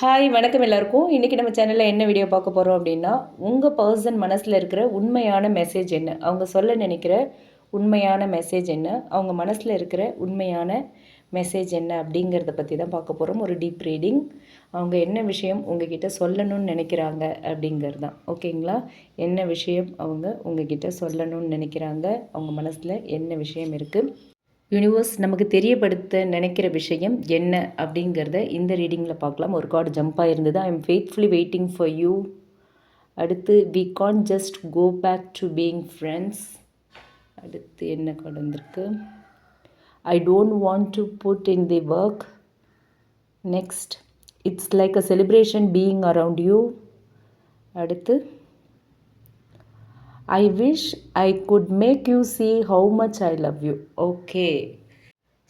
Hi வணக்கம் எல்லாருக்கும். இன்றைக்கி நம்ம சேனலில் என்ன வீடியோ பார்க்க போகிறோம் அப்படின்னா உங்கள் பர்சன் மனசில் இருக்கிற உண்மையான மெசேஜ் என்ன? அவங்க சொல்ல நினைக்கிற உண்மையான மெசேஜ் என்ன? அவங்க மனசில் இருக்கிற உண்மையான மெசேஜ் என்ன அப்படிங்கிறத பற்றி தான் பார்க்க போகிறோம் ஒரு டீப் ரீடிங் அவங்க என்ன விஷயம் உங்ககிட்ட சொல்லணும்னு நினைக்கிறாங்க அப்படிங்கிறது தான். ஓகேங்களா என்ன விஷயம் அவங்க உங்ககிட்ட சொல்லணும்னு நினைக்கிறாங்க? அவங்க மனசில் என்ன விஷயம் இருக்குது யூனிவர்ஸ் நமக்கு தெரியப்படுத்த நினைக்கிற விஷயம் என்ன அப்படிங்கிறத இந்த ரீடிங்கில் பார்க்கலாம். ஒரு card jump ஆகிருந்தது I am faithfully waiting for you அடுத்து we can just go back to being friends அடுத்து என்ன கார்டு வந்திருக்கு? I don't want to put in the work next it's like a celebration being around you அடுத்து I wish I could make you see how much I love you okay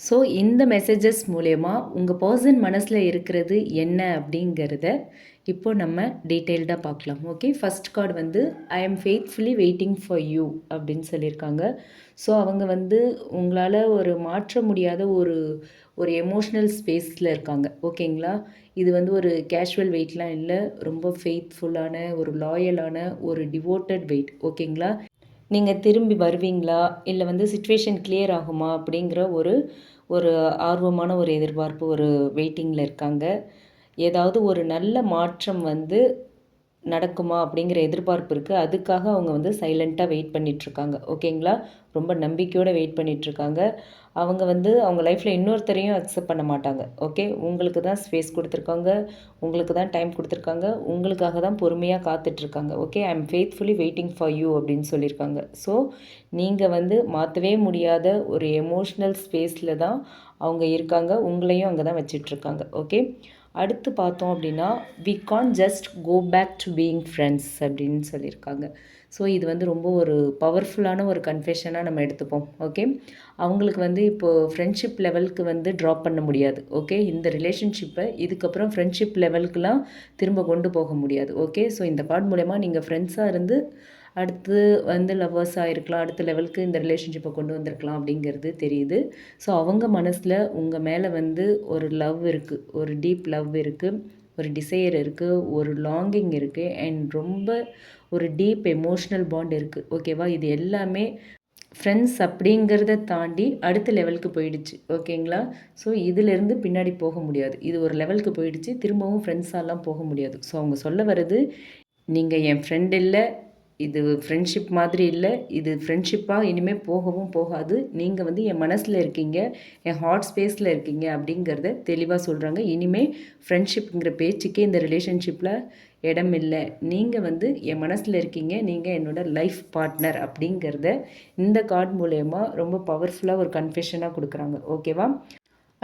so இந்த messages மூலயமா உங்கள் person மனசில் இருக்கிறது என்ன அப்படிங்கிறத இப்போ நம்ம டீட்டெயில்டாக பார்க்கலாம். ஓகே ஃபஸ்ட் கார்டு வந்து I am faithfully waiting for you அப்படின்னு சொல்லியிருக்காங்க. ஸோ அவங்க வந்து உங்களால் ஒரு மாற்ற முடியாத ஒரு ஒரு எமோஷ்னல் ஸ்பேஸில் இருக்காங்க. ஓகேங்களா? இது வந்து ஒரு கேஷுவல் வெயிட்லாம் இல்லை. ரொம்ப ஃபெய்த்ஃபுல்லான ஒரு லாயலான ஒரு டிவோட்டட் வெயிட் ஓகேங்களா? நீங்கள் திரும்பி வருவீங்களா? இல்லை வந்து சுச்சுவேஷன் கிளியர் ஆகுமா? அப்படிங்கிற ஒரு ஒரு ஆர்வமான ஒரு எதிர்பார்ப்பு ஒரு வெயிட்டிங்கில் இருக்காங்க. ஏதாவது ஒரு நல்ல மாற்றம் வந்து நடக்குமா அப்படிங்கிற எதிர்பார்ப்பு இருக்குது அதுக்காக அவங்க வந்து சைலண்ட்டாக வெயிட் பண்ணிகிட்ருக்காங்க ஓகேங்களா ரொம்ப நம்பிக்கையோடு வெயிட் பண்ணிகிட்ருக்காங்க அவங்க வந்து அவங்க லைஃப்பில் இன்னொருத்தரையும் அக்செப்ட் பண்ண மாட்டாங்க. ஓகே உங்களுக்கு தான் ஸ்பேஸ் கொடுத்துருக்காங்க. உங்களுக்கு தான் டைம் கொடுத்துருக்காங்க. உங்களுக்காக தான் பொறுமையாக காத்துட்ருக்காங்க okay I am faithfully waiting for you அப்படின்னு சொல்லியிருக்காங்க. ஸோ நீங்கள் வந்து மாற்றவே முடியாத ஒரு எமோஷ்னல் ஸ்பேஸில் தான் அவங்க இருக்காங்க. உங்களையும் அங்கே தான் வச்சிட்ருக்காங்க ஓகே அடுத்து பார்த்தோம் அப்படின்னா we can just go back to being friends அப்படின்னு சொல்லியிருக்காங்க. ஸோ இது வந்து ரொம்ப ஒரு பவர்ஃபுல்லான ஒரு கன்ஃபெஷனாக நம்ம எடுத்துப்போம் ஓகே அவங்களுக்கு வந்து இப்போது ஃப்ரெண்ட்ஷிப் லெவலுக்கு வந்து ட்ராப் பண்ண முடியாது ஓகே இந்த ரிலேஷன்ஷிப்பை இதுக்கப்புறம் ஃப்ரெண்ட்ஷிப் லெவலுக்குலாம் திரும்ப கொண்டு போக முடியாது ஓகே ஸோ இந்த கார்டு மூலயமா நீங்கள் ஃப்ரெண்ட்ஸாக இருந்து அடுத்து வந்து லவ்வர்ஸாக இருக்கலாம் அடுத்த லெவலுக்கு இந்த ரிலேஷன்ஷிப்பை கொண்டு வந்திருக்கலாம் அப்படிங்கிறது தெரியுது. ஸோ அவங்க மனசில் உங்கள் மேலே வந்து ஒரு லவ் இருக்குது ஒரு டீப் லவ் இருக்குது ஒரு டிசையர் இருக்குது ஒரு லாங்கிங் இருக்குது அண்ட் ரொம்ப ஒரு டீப் எமோஷ்னல் பாண்ட் இருக்குது ஓகேவா இது எல்லாமே ஃப்ரெண்ட்ஸ் அப்படிங்கிறத தாண்டி அடுத்த லெவலுக்கு போயிடுச்சு. ஓகேங்களா ஸோ இதிலேருந்து பின்னாடி போக முடியாது. இது ஒரு லெவலுக்கு போயிடுச்சு திரும்பவும் ஃப்ரெண்ட்ஸாலாம் போக முடியாது. ஸோ அவங்க சொல்ல வர்றது நீங்கள் என் ஃப்ரெண்ட் இல்லை இது ஃப்ரெண்ட்ஷிப் மாதிரி இல்லை இது ஃப்ரெண்ட்ஷிப்பாக இனிமேல் போகவும் போகாது. நீங்கள் வந்து என் மனசில் இருக்கீங்க என் ஹார்ட் ஸ்பேஸில் இருக்கீங்க அப்படிங்கிறத தெளிவாக சொல்கிறாங்க இனிமேல் ஃப்ரெண்ட்ஷிப்புங்கிற பேச்சுக்கே இந்த ரிலேஷன்ஷிப்பில் இடம் இல்லை. நீங்கள் வந்து என் மனசில் இருக்கீங்க நீங்கள் என்னோடய லைஃப் பார்ட்னர் அப்படிங்கிறத இந்த கார்டு மூலயமா ரொம்ப பவர்ஃபுல்லாக ஒரு கன்ஃபெஷனாக கொடுக்குறாங்க. ஓகேவா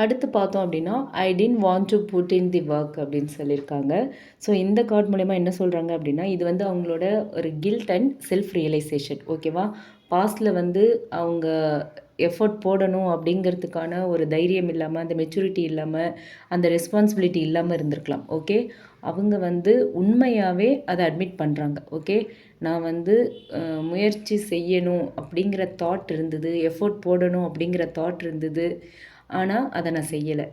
அடுத்து பார்த்தோம் அப்படின்னா I don't want to put in the work அப்படின்னு சொல்லியிருக்காங்க. ஸோ இந்த கார்டு மூலயமா என்ன சொல்கிறாங்க அப்படின்னா இது வந்து அவங்களோட ஒரு கில்ட் அண்ட் செல்ஃப் ரியலைசேஷன் ஓகேவா பாஸ்டில் வந்து அவங்க எஃபர்ட் போடணும் அப்படிங்கிறதுக்கான ஒரு தைரியம் இல்லாமல் அந்த மெச்சூரிட்டி இல்லாமல் அந்த ரெஸ்பான்சிபிலிட்டி இல்லாமல் இருந்திருக்கலாம் ஓகே அவங்க வந்து உண்மையாகவே அதை அட்மிட் பண்ணுறாங்க ஓகே நான் வந்து முயற்சி செய்யணும் அப்படிங்கிற தாட் இருந்தது எஃபோர்ட் போடணும் அப்படிங்கிற தாட் இருந்தது. ஆனால் அதை நான் செய்யலை.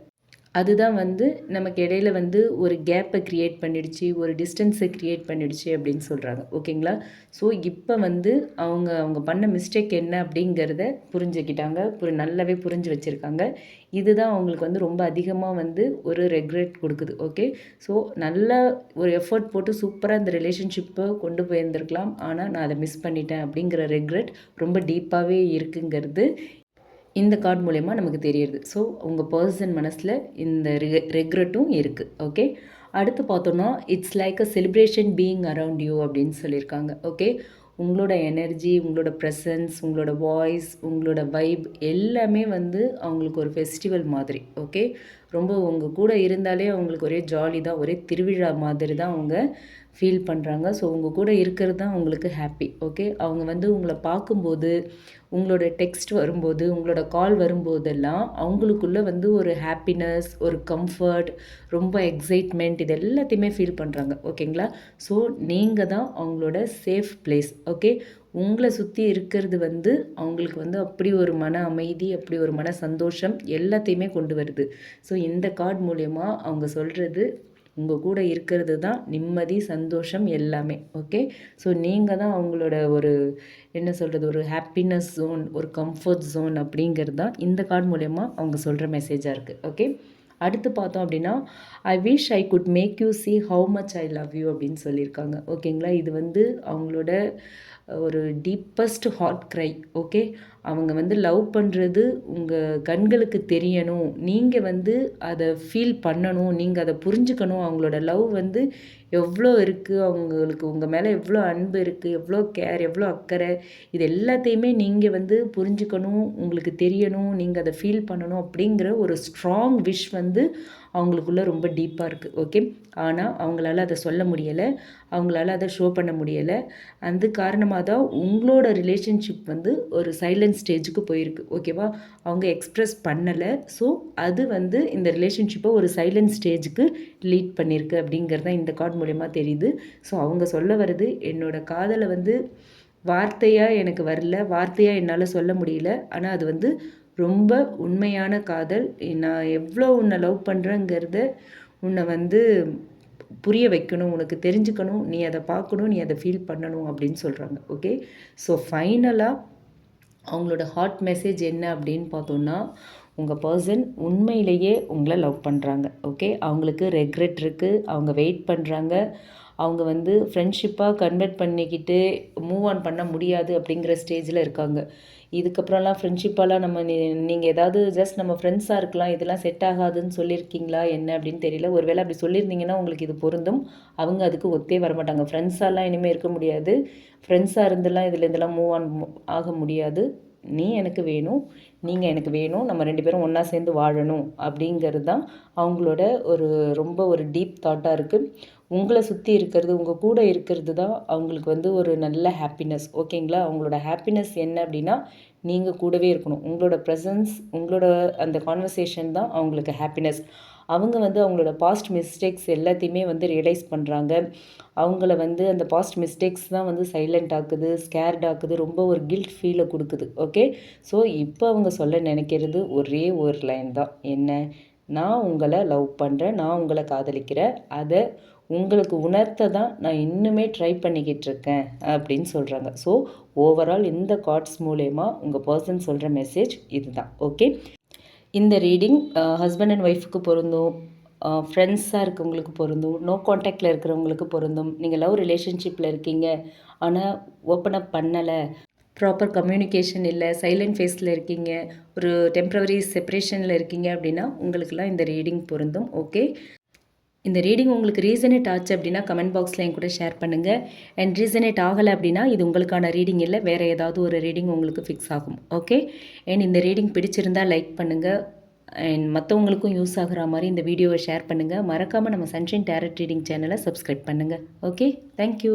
அதுதான் வந்து நமக்கு இடையில வந்து ஒரு கேப்பை க்ரியேட் பண்ணிடுச்சு ஒரு டிஸ்டன்ஸை க்ரியேட் பண்ணிடுச்சு அப்படின்னு சொல்கிறாங்க ஓகேங்களா ஸோ இப்போ வந்து அவங்க அவங்க பண்ண மிஸ்டேக் என்ன அப்படிங்கிறத புரிஞ்சுக்கிட்டாங்க. ஒரு நல்லாவே புரிஞ்சு வச்சுருக்காங்க. இதுதான் அவங்களுக்கு வந்து ரொம்ப அதிகமாக வந்து ஒரு ரெக்ரெட் கொடுக்குது. ஓகே ஸோ நல்லா ஒரு எஃபர்ட் போட்டு சூப்பராக இந்த ரிலேஷன்ஷிப்பை கொண்டு போயிருந்திருக்கலாம். ஆனால் நான் அதை மிஸ் பண்ணிட்டேன் அப்படிங்கிற ரெக்ரெட் ரொம்ப டீப்பாகவே இருக்குங்கிறது இந்த கார்டு மூலயமா நமக்கு தெரியுது. ஸோ உங்கள் பர்சன் மனசில் இந்த ரெ ரெக்ரெட்டும் இருக்குது ஓகே அடுத்து பார்த்தோன்னா it's like a celebration being around you அப்படின்னு சொல்லியிருக்காங்க. ஓகே உங்களோட எனர்ஜி உங்களோட ப்ரெசன்ஸ் உங்களோட வாய்ஸ் உங்களோட வைப் எல்லாமே வந்து அவங்களுக்கு ஒரு ஃபெஸ்டிவல் மாதிரி. ஓகே ரொம்ப உங்கள் கூட இருந்தாலே அவங்களுக்கு ஒரே ஜாலி தான் ஒரே திருவிழா மாதிரி தான் அவங்க ஃபீல் பண்ணுறாங்க ஸோ உங்கள் கூட இருக்கிறது தான் அவங்களுக்கு ஹாப்பி ஓகே அவங்க வந்து உங்களை பார்க்கும்போது உங்களோட டெக்ஸ்ட் வரும்போது உங்களோட கால் வரும்போதெல்லாம் அவங்களுக்குள்ளே வந்து ஒரு ஹாப்பினஸ் ஒரு கம்ஃபர்ட் ரொம்ப எக்ஸைட்மெண்ட் இது எல்லாத்தையுமே ஃபீல் பண்ணுறாங்க ஓகேங்களா ஸோ நீங்கள் தான் அவங்களோட சேஃப் பிளேஸ் ஓகே உங்களை சுற்றி இருக்கிறது வந்து அவங்களுக்கு வந்து அப்படி ஒரு மன அமைதி அப்படி ஒரு மன சந்தோஷம் எல்லாத்தையுமே கொண்டு வருது. ஸோ இந்த கார்டு மூலயமா அவங்க சொல்கிறது உங்கள் கூட இருக்கிறது தான் நிம்மதி சந்தோஷம் எல்லாமே. ஓகே ஸோ நீங்கள் தான் அவங்களோட ஒரு என்ன சொல்கிறது ஒரு ஹாப்பினஸ் ஜோன் ஒரு கம்ஃபர்ட் ஜோன் அப்படிங்கிறது தான் இந்த கார்டு மூலயமா அவங்க சொல்கிற மெசேஜாக இருக்குது ஓகே அடுத்து பார்த்தோம் அப்படின்னா I wish I could make you see how much I love you அப்படின்னு சொல்லியிருக்காங்க. ஓகேங்களா இது வந்து அவங்களோட ஒரு டீப்பஸ்ட் ஹார்ட் க்ரை ஓகே அவங்க வந்து லவ் பண்ணுறது உங்கள் கண்களுக்கு தெரியணும். நீங்கள் வந்து அதை ஃபீல் பண்ணணும். நீங்கள் அதை புரிஞ்சுக்கணும். அவங்களோட லவ் வந்து எவ்வளோ இருக்குது அவங்களுக்கு உங்கள் மேலே எவ்வளோ அன்பு இருக்குது எவ்வளோ கேர் எவ்வளோ அக்கறை? இது எல்லாத்தையுமே நீங்கள் வந்து புரிஞ்சுக்கணும். உங்களுக்கு தெரியணும். நீங்கள் அதை ஃபீல் பண்ணணும் அப்படிங்கிற ஒரு ஸ்ட்ராங் விஷ் வந்து அவங்களுக்குள்ளே ரொம்ப டீப்பாக இருக்குது ஓகே ஆனால் அவங்களால அதை சொல்ல முடியலை. அவங்களால அதை ஷோ பண்ண முடியலை. அந்த காரணமாக தான் உங்களோட ரிலேஷன்ஷிப் வந்து ஒரு சைலண்ட் ஸ்டேஜுக்கு போயிருக்கு ஓகேவா அவங்க எக்ஸ்ப்ரெஸ் பண்ணலை. ஸோ அது வந்து இந்த ரிலேஷன்ஷிப்பை ஒரு சைலண்ட் ஸ்டேஜுக்கு லீட் பண்ணியிருக்கு அப்படிங்கிறது தான் இந்த கார்டு மூலயமா தெரியுது. ஸோ அவங்க சொல்ல வருது என்னோடய காதலை வந்து வார்த்தையாக எனக்கு வரல வார்த்தையாக என்னால் சொல்ல முடியல. ஆனால் அது வந்து ரொம்ப உண்மையான காதல். நான் எவ்வளோ உன்னை லவ் பண்ணுறேங்கிறத உன்னை வந்து புரிய வைக்கணும் உனக்கு தெரிஞ்சுக்கணும் நீ அதை பார்க்கணும் நீ அதை ஃபீல் பண்ணணும் அப்படின்னு சொல்கிறாங்க ஓகே ஸோ ஃபைனலாக அவங்களோட ஹார்ட் மெசேஜ் என்ன அப்படின்னு பார்த்தோன்னா உங்கள் பர்சன் உண்மையிலேயே உங்களை லவ் பண்ணுறாங்க ஓகே அவங்களுக்கு ரெக்ரெட் இருக்குது அவங்க வெயிட் பண்ணுறாங்க அவங்க வந்து ஃப்ரெண்ட்ஷிப்பாக கன்வெர்ட் பண்ணிக்கிட்டு மூவ் ஆன் பண்ண முடியாது அப்படிங்கிற ஸ்டேஜில் இருக்காங்க. இதுக்கப்புறம்லாம் ஃப்ரெண்ட்ஷிப்பாலாம் நம்ம நீ நீங்கள் ஏதாவது ஜஸ்ட் நம்ம ஃப்ரெண்ட்ஸாக இருக்கலாம் இதெல்லாம் செட் ஆகாதுன்னு சொல்லியிருக்கீங்களா என்ன அப்படின்னு தெரியல. ஒருவேளை அப்படி சொல்லியிருந்தீங்கன்னா உங்களுக்கு இது பொருந்தும். அவங்க அதுக்கு ஒத்தே வரமாட்டாங்க. ஃப்ரெண்ட்ஸாலாம் இனிமேல் இருக்க முடியாது. ஃப்ரெண்ட்ஸாக இருந்தெல்லாம் இதில் இதெல்லாம் மூவ் ஆன் ஆக முடியாது. நீ எனக்கு வேணும் நீங்கள் எனக்கு வேணும் நம்ம ரெண்டு பேரும் ஒன்றா சேர்ந்து வாழணும் அப்படிங்கிறது தான் அவங்களோட ஒரு ரொம்ப ஒரு டீப் தாட்டாக இருக்குது உங்களை சுற்றி இருக்கிறது உங்கள் கூட இருக்கிறது தான் அவங்களுக்கு வந்து ஒரு நல்ல ஹாப்பினஸ் ஓகேங்களா? அவங்களோட ஹாப்பினஸ் என்ன அப்படின்னா நீங்கள் கூடவே இருக்கணும். உங்களோட ப்ரெசன்ஸ் உங்களோட அந்த கான்வர்சேஷன் தான் அவங்களுக்கு ஹாப்பினஸ் அவங்க வந்து அவங்களோட பாஸ்ட் மிஸ்டேக்ஸ் எல்லாத்தையுமே வந்து ரியலைஸ் பண்ணுறாங்க அவங்கள வந்து அந்த பாஸ்ட் மிஸ்டேக்ஸ் தான் வந்து சைலண்ட் ஆக்குது ஸ்கேர்ட் ஆக்குது ரொம்ப ஒரு கில்ட் ஃபீலை கொடுக்குது. ஓகே ஸோ இப்போ அவங்க சொல்ல நினைக்கிறது ஒரே ஒரு லைன் தான். என்ன? நான் உங்களை லவ் பண்ணுறேன் நான் உங்களை காதலிக்கிறேன். அதை உங்களுக்கு உணர்த்த தான் நான் இன்னுமே ட்ரை பண்ணிக்கிட்டு இருக்கேன் அப்படின்னு சொல்கிறாங்க ஸோ ஓவரால் இந்த கார்ட்ஸ் மூலயமா உங்கள் பர்சன் சொல்கிற மெசேஜ் இதுதான். ஓகே இந்த ரீடிங் ஹஸ்பண்ட் அண்ட் ஒய்ஃபுக்கு பொருந்தும் ஃப்ரெண்ட்ஸாக இருக்கவங்களுக்கு பொருந்தும் நோ காண்டாக்டில் இருக்கிறவங்களுக்கு பொருந்தும் நீங்கள் லவ் ரிலேஷன்ஷிப்பில் இருக்கீங்க ஆனால் ஓப்பன் அப் பண்ணலை ப்ராப்பர் கம்யூனிகேஷன் இல்லை சைலண்ட் ஃபேஸில் இருக்கீங்க ஒரு டெம்ப்ரவரி செப்ரேஷனில் இருக்கீங்க அப்படின்னா உங்களுக்கெல்லாம் இந்த ரீடிங் பொருந்தும் ஓகே இந்த ரீடிங் உங்களுக்கு ரீசனேட் ஆச்சு அப்படின்னா கமெண்ட் பாக்ஸில் என் கூட ஷேர் பண்ணுங்கள் அண்ட் ரீசனேட் ஆகலை அப்படின்னா இது உங்களுக்கான ரீடிங் இல்லை வேறு ஏதாவது ஒரு ரீடிங் உங்களுக்கு ஃபிக்ஸ் ஆகும். ஓகே அண்ட் இந்த ரீடிங் பிடிச்சிருந்தால் லைக் பண்ணுங்கள் அண்ட் மற்றவங்களுக்கும் யூஸ் ஆகிற மாதிரி இந்த வீடியோவை ஷேர் பண்ணுங்கள் மறக்காமல் நம்ம சன்ஷைன் டேரட் ரீடிங் சேனலை சப்ஸ்கிரைப் பண்ணுங்கள் ஓகே தேங்க்யூ